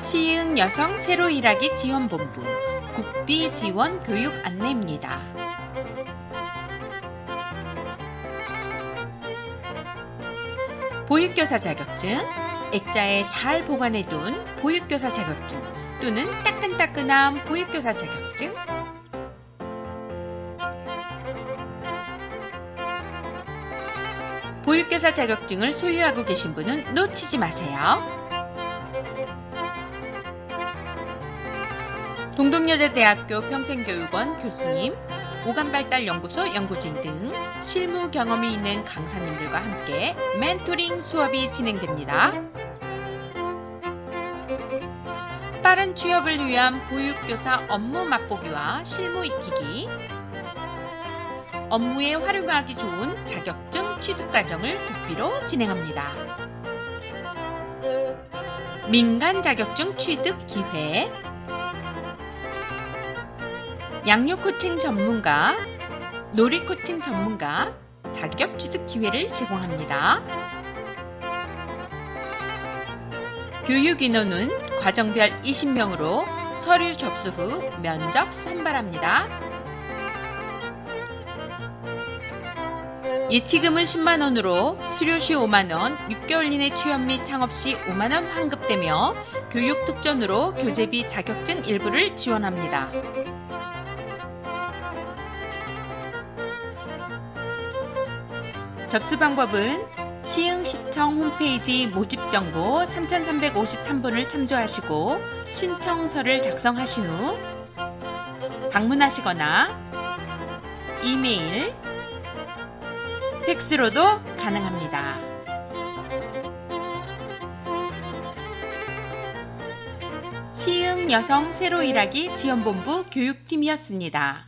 시흥 여성 새로 일하기 지원본부 국비 지원 교육 안내입니다. 보육교사 자격증, 액자에 잘 보관해둔 보육교사 자격증 또는 따끈따끈한 보육교사 자격증, 보육교사 자격증을 소유하고 계신 분은 놓치지 마세요. 동덕여자대학교 평생교육원 교수님, 오감발달연구소 연구진 등 실무 경험이 있는 강사님들과 함께 멘토링 수업이 진행됩니다. 빠른 취업을 위한 보육교사 업무 맛보기와 실무 익히기, 업무에 활용하기 좋은 자격증 취득 과정을 국비로 진행합니다. 민간 자격증 취득 기회, 양육 코칭 전문가, 놀이 코칭 전문가 자격 취득 기회를 제공합니다. 교육 인원은 과정별 20명으로 서류 접수 후 면접 선발합니다. 예치금은 10만원으로 수료 시 5만원, 6개월 이내 취업 및 창업 시 5만원 환급되며 교육 특전으로 교재비 자격증 일부를 지원합니다. 접수 방법은 시흥시청 홈페이지 모집 정보 3353번을 참조하시고 신청서를 작성하신 후 방문하시거나 이메일, 팩스로도 가능합니다. 시흥 여성 새로 일하기 지원본부 교육팀이었습니다.